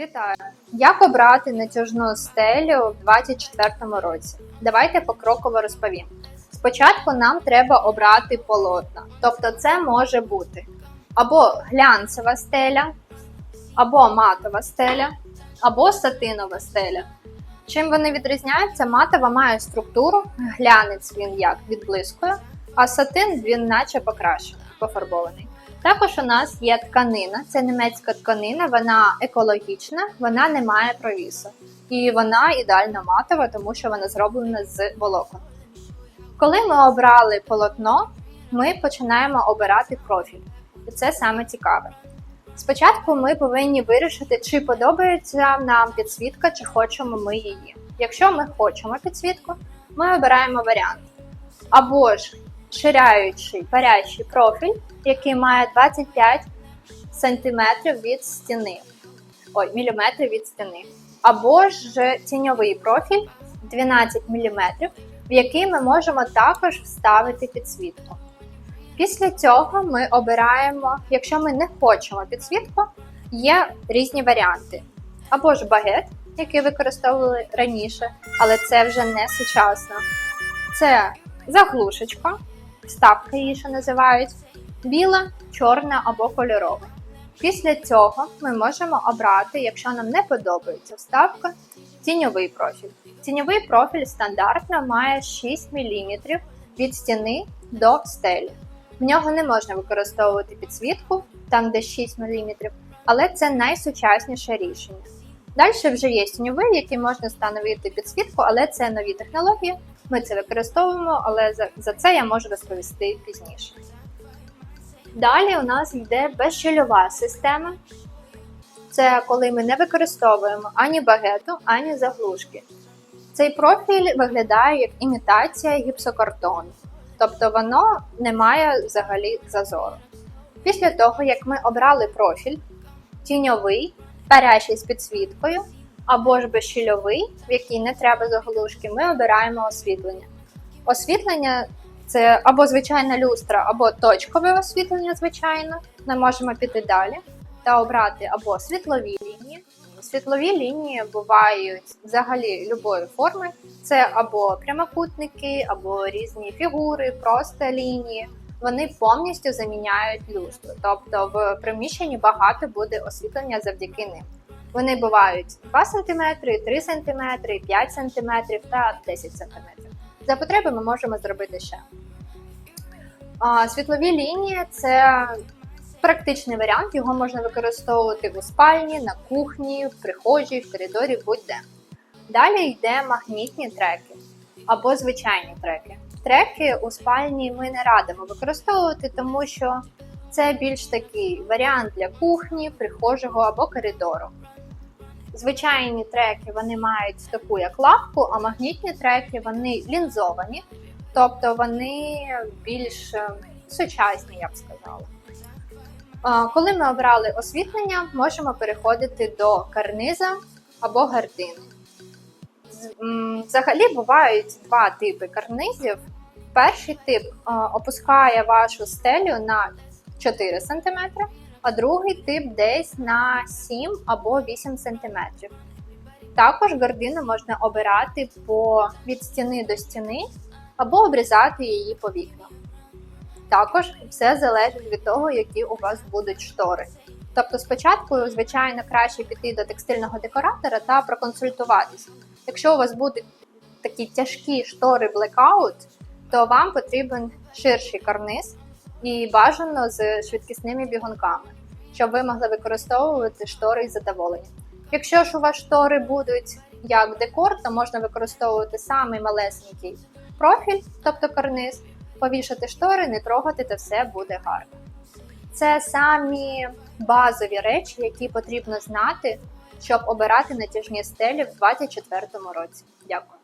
Вітаю! Як обрати натяжну стелю в 2024 році? Давайте покроково розповім. Спочатку нам треба обрати полотна, тобто це може бути або глянцева стеля, або матова стеля, або сатинова стеля. Чим вони відрізняються? Матова має структуру, глянець він як відблискує, а сатин він наче покращений, пофарбований. Також у нас є тканина, це німецька тканина, вона екологічна, вона не має провісу. І вона ідеально матова, тому що вона зроблена з волокон. Коли ми обрали полотно, ми починаємо обирати профіль. І це саме цікаве. Спочатку ми повинні вирішити, чи подобається нам підсвітка, чи хочемо ми її. Якщо ми хочемо підсвітку, ми обираємо варіант. Або ж ширяючий парящий профіль, який має 25 см від стіни, ой, міліметрів від стіни. Або ж тіньовий профіль 12 мм, в який ми можемо також вставити підсвітку. Після цього ми обираємо, якщо ми не хочемо підсвітку, є різні варіанти. Або ж багет, який використовували раніше, але це вже не сучасно. Це заглушечка, вставка її ще називають, біла, чорна або кольорова. Після цього ми можемо обрати, якщо нам не подобається вставка, тіньовий профіль. Тіньовий профіль стандартно має 6 мм від стіни до стелі. В нього не можна використовувати підсвітку, там де 6 мм, але це найсучасніше рішення. Далі вже є тіньовий, який можна встановити підсвітку, але це нові технології. Ми це використовуємо, але за, за це я можу розповісти пізніше. Далі у нас йде безщільова система. Це коли ми не використовуємо ані багету, ані заглушки. Цей профіль виглядає як імітація гіпсокартону, тобто воно не має взагалі зазору. Після того, як ми обрали профіль, тіньовий, парящий з підсвіткою, або ж безщільовий, в який не треба заглушки, ми обираємо освітлення. Освітлення це або звичайна люстра, або точкове освітлення, звичайно. Ми можемо піти далі та обрати або світлові лінії. Світлові лінії бувають взагалі любої форми. Це або прямокутники, або різні фігури, просто лінії. Вони повністю заміняють люстру. Тобто в приміщенні багато буде освітлення завдяки ним. Вони бувають 2 см, 3 см, 5 см та 10 см. За потреби ми можемо зробити ще. А, Світлові лінії це практичний варіант, його можна використовувати у спальні, на кухні, в прихожій, в коридорі, будь-де. Далі йде магнітні треки або звичайні треки. Треки у спальні ми не радимо використовувати, тому що це більш такий варіант для кухні, прихожого або коридору. Звичайні треки вони мають таку як лавку, а магнітні треки вони лінзовані, тобто вони більш е, сучасні, я б сказала. Коли ми обрали освітлення, можемо переходити до карниза або гардини. Взагалі бувають два типи карнизів. Перший тип е, опускає вашу стелю на 4 см, а другий тип десь на 7 або 8 см. Також гардину можна обирати по від стіни до стіни або обрізати її по вікнам. Також все залежить від того, які у вас будуть штори. Тобто, спочатку, звичайно, краще піти до текстильного декоратора та проконсультуватись. Якщо у вас будуть такі тяжкі штори блекаут, то вам потрібен ширший карниз і бажано з швидкісними бігунками, щоб ви могли використовувати штори із задоволенням. Якщо ж у вас штори будуть як декор, то можна використовувати самий малесенький профіль, тобто карниз, повішати штори, не трогати, та все буде гарно. Це самі базові речі, які потрібно знати, щоб обирати натяжні стелі в 2024 році. Дякую.